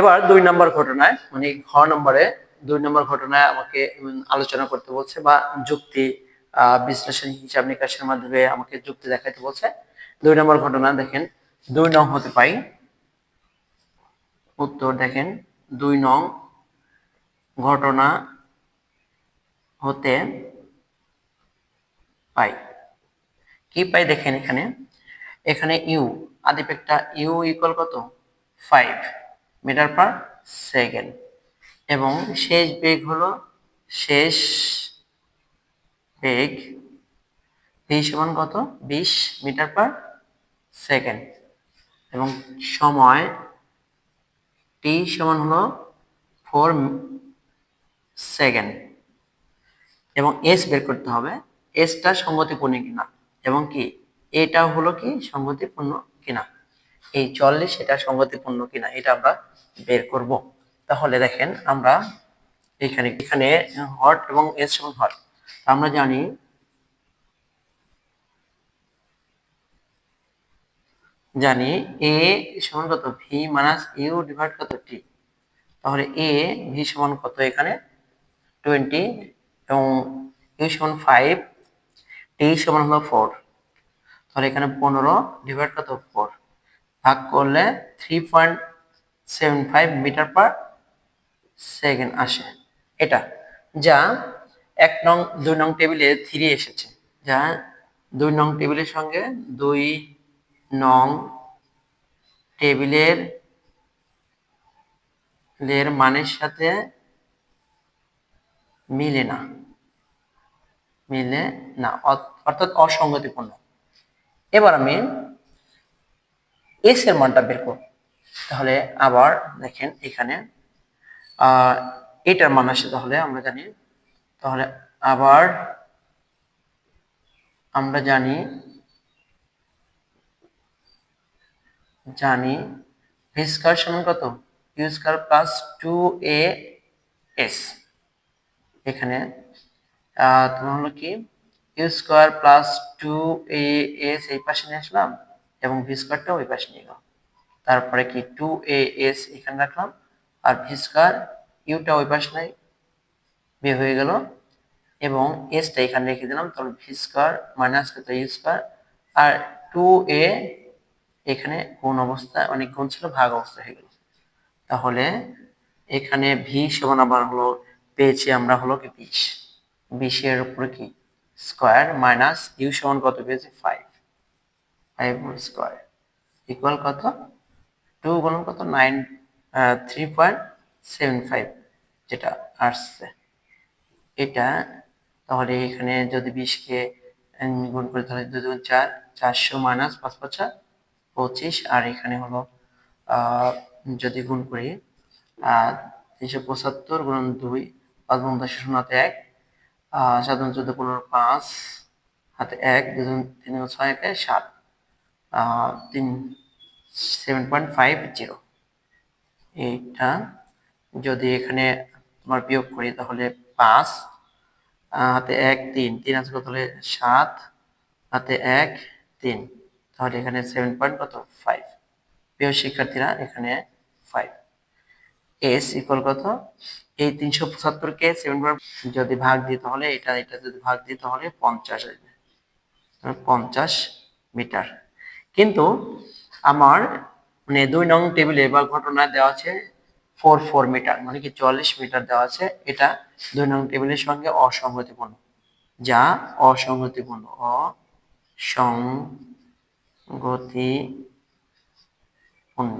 এবার দুই নম্বর ঘটনায় মানে ঘ নম্বরে দুই নম্বর ঘটনায় আমাকে আলোচনা করতে বলছে বা যুক্তি বিশ্লেষণ, হিসাব নিকাশের মাধ্যমে আমাকে যুক্তি দেখাইতে বলছে। দুই নম্বর ঘটনা দেখেন, দুই নং হতে পাই। উত্তর দেখেন, দুই নং ঘটনা হতে পাই। কি পাই দেখেন এখানে? এখানে ইউ, আদিপেকটা ইউ ইকুয়াল কত? ফাইভ। Metre per second. এবং শেষ বেগ হলো শেষ বেগ ভি সমান কত? বিশ মিটার পার সেকেন্ড। এবং সময় টি সমান হলো ফোর সেকেন্ড। এবং এস বের করতে হবে। এসটা সঙ্গতিপূর্ণ কিনা? এবং কি? এটা হলো কি? সঙ্গতিপূর্ণ কিনা? এই চল্লিশ এটা সঙ্গতিপূর্ণ কিনা এটা আমরা বের করব। তাহলে দেখেন আমরা এখানে এখানে হট এবং এস সমান হট। আমরা জানি জানি এ সমান কত? ভি মাইনাস ইউ ডিভাইড কত? টি তাহলে এ ভি সমান কত এখানে? টোয়েন্টি এবং ইউ সমান ফাইভ টি সমান হলো ফোর তাহলে এখানে পনেরো ডিভাইড কত? ফোর ভাগ করলে three point seven five metre per second আসে। এটা যা এক নং, দুই নং টেবিলে থ্রি এসেছে। যা দুই নং টেবিলের সঙ্গে দুই নং টেবিলের এর মানের সাথে মিলে না। মিলে না। অর্থ- অর্থাৎ অসঙ্গতিপূর্ণ। এবার আমি এস এর মানটা বের করব তাহলে আবার দেখেন এখানে এটার মান আসে তাহলে আমরা জানি, তাহলে আবার আমরা জানি জানি ভি স্কয়ার সমান কত? U square plus two a s এখানে তোমার হলো কি? U square plus two a s এই পাশে নিয়ে আসলাম। এবং ভি স্কোয়ারটা ওই পাশে নিয়ে গেলাম তারপরে কি টু এ এস এখানে রাখলাম, আর ভি স্কোয়ার ইউটা ওই পাশে নাই, বের হয়ে গেল। এবং এসটা এখানে রেখে দিলাম, তাহলে ভি স্কোয়ার মাইনাস কত ইউ স্কোয়ার আর টু এ এখানে গুণ অবস্থা অনেক গুণ ছিল ভাগ অবস্থা হয়ে গেল। তাহলে এখানে ভি সমান আবার হলো, পেয়েছি আমরা হলো কি বিশ। বিশের উপরে কি? স্কোয়ার মাইনাস ইউ সমান কত পেয়েছি? ফাইভ ফাইভ স্কোয়ার ইকুয়াল কত? টু গুণ কত? Nine three point seven five যেটা আসছে। এটা তাহলে এখানে যদি বিশকে গুণ করি তাহলে দুই দুগুণ চার, চারশো মাইনাস পাঁচ পাঁচা পঁচিশ। আর এখানে হলো যদি গুণ করি তিনশো পঁচাত্তর গুণ দুই, পাঁচ গুণ দশ শূন্যতে এক গুণ চোদ্দ পনেরো পাঁচ, হাতে এক দুজন তিন ছয়, একে সাত। তিন সেভেন পয়েন্ট ফাইভ জিরো এইটা যদি এখানে তোমার বিয়োগ করি তাহলে পাঁচ হাতে এক, তিন তিন আছে কত হলে সাত হাতে এক, তিন। তাহলে এখানে সেভেন পয়েন্ট কত? ফাইভ প্রিয় শিক্ষার্থীরা, এখানে ফাইভ এস ইকুয়াল কত? এই তিনশো পঁচাত্তরকে সেভেন পয়েন্ট যদি ভাগ দিই তাহলে, এটা এটা যদি ভাগ দিই তাহলে পঞ্চাশ আসবে। পঞ্চাশ মিটার। কিন্তু আমার মানে দুই নং টেবিলে বা ঘটনায় দেওয়া আছে ফোর ফোর মিটার মানে কি চল্লিশ মিটার দেওয়া আছে। এটা দুই নং টেবিলের সঙ্গে অসঙ্গতিপূর্ণ যা অসঙ্গতিপূর্ণ অসঙ্গতিপূর্ণ